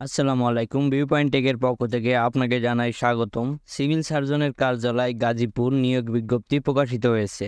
আসসালামু আলাইকুম view point টেকের পক্ষ থেকে আপনাকে জানাই স্বাগতম। সিভিল সার্জনের কার্যালয় গাজীপুর নিয়োগ বিজ্ঞপ্তি প্রকাশিত হয়েছে।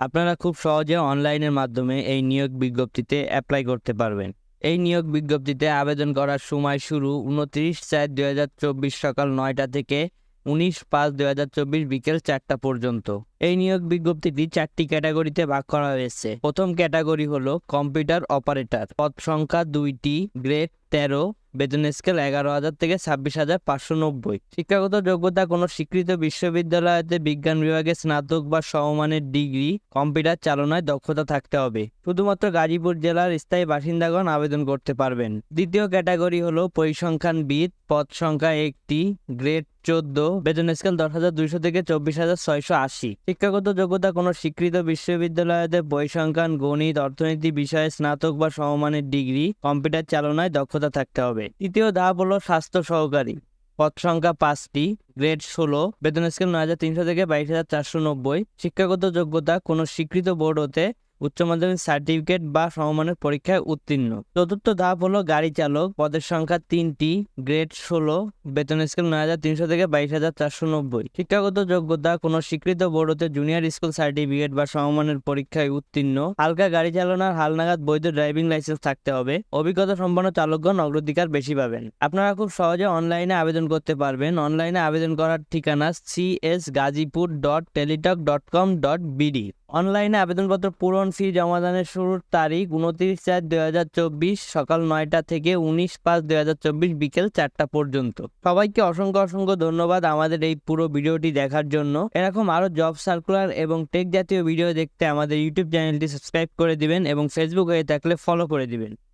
আপনারা খুব সহজে অনলাইনের মাধ্যমে এই নিয়োগ বিজ্ঞপ্তিতে অ্যাপ্লাই করতে পারবেন। এই নিয়োগ বিজ্ঞপ্তিতে আবেদন করার সময় শুরু উনত্রিশ চার দুই হাজার চব্বিশ সকাল নয়টা থেকে উনিশ পাঁচ দুই হাজার চব্বিশ বিকেল চারটা পর্যন্ত। এই নিয়োগ বিজ্ঞপ্তিটি চারটি ক্যাটাগরিতে ভাগ করা হয়েছে। প্রথম ক্যাটাগরি হলো কম্পিউটার অপারেটর। পদ সংখ্যা দুইটি, গ্রেড তেরো। বেতন স্কেল এগারো হাজার থেকে ছাব্বিশ হাজার পাঁচশো নব্বই। শিক্ষাগত যোগ্যতা কোনো স্বীকৃত বিশ্ববিদ্যালয়তে বিজ্ঞান বিভাগে স্নাতক বা সমমানের ডিগ্রি, কম্পিউটার চালনায় দক্ষতা থাকতে হবে। শুধুমাত্র গাজীপুর জেলার স্থায়ী বাসিন্দাগণ আবেদন করতে পারবেন। দ্বিতীয় ক্যাটাগরি হলো পরিসংখ্যানবিদ। পদ সংখ্যা একটি, গ্রেড চোদ্দ। বেতন স্কেল দশ হাজার দুইশো থেকে চব্বিশ হাজার ছয়শো আশি। শিক্ষাগত যোগ্যতা কোনো স্বীকৃত বিশ্ববিদ্যালয়তে পরিসংখ্যান, গণিত, অর্থনীতি বিষয়ে স্নাতক বা সমমানের ডিগ্রি, কম্পিউটার চালনায় দক্ষতা থাকতে হবে। তৃতীয় ধাপ হলো স্বাস্থ্য সহকারী। পদ সংখ্যা পাঁচটি, গ্রেড ষোলো, বেতন স্কেল নয় হাজার তিনশো থেকে বাইশ হাজার চারশো নব্বই। শিক্ষাগত যোগ্যতা, কোনো স্বীকৃত বোর্ড হতে উচ্চ মাধ্যমিক সার্টিফিকেট বা সমমানের পরীক্ষায় উত্তীর্ণ। চতুর্থ ধাপ হলো গাড়ি চালক। পদের সংখ্যা তিনটি। গ্রেড ষোলো। বেতন স্কেল নয় হাজার তিনশো থেকে বাইশ হাজার চারশো নব্বই। শিক্ষাগত যোগ্যতা, কোনো স্বীকৃত বোর্ড হতে জুনিয়র স্কুল সার্টিফিকেট বা সমমানের পরীক্ষায় উত্তীর্ণ। হালকা গাড়ি চালানোর হালনাগাদ বৈধ ড্রাইভিং লাইসেন্স থাকতে হবে। অভিজ্ঞতা সম্পন্ন চালকগণ অগ্রাধিকার বেশি পাবেন। আপনারা খুব সহজে অনলাইনে আবেদন করতে পারবেন। অনলাইনে আবেদন করার ঠিকানা C S Gazipur dot Teletalk dot com dot BD অনলাইনে আবেদনপত্র পূরণ ফি জমাদানের শুরুর তারিখ উনত্রিশ চার দুই হাজার চব্বিশ সকাল নয়টা থেকে উনিশ পাঁচ দুই হাজার চব্বিশ বিকেল চারটা পর্যন্ত। সবাইকে অসংখ্য অসংখ্য ধন্যবাদ আমাদের এই পুরো ভিডিওটি দেখার জন্য। এরকম আরও জব সার্কুলার এবং টেক জাতীয় ভিডিও দেখতে আমাদের ইউটিউব চ্যানেলটি সাবস্ক্রাইব করে দিবেন এবং ফেসবুক হয়ে থাকলে ফলো করে দিবেন।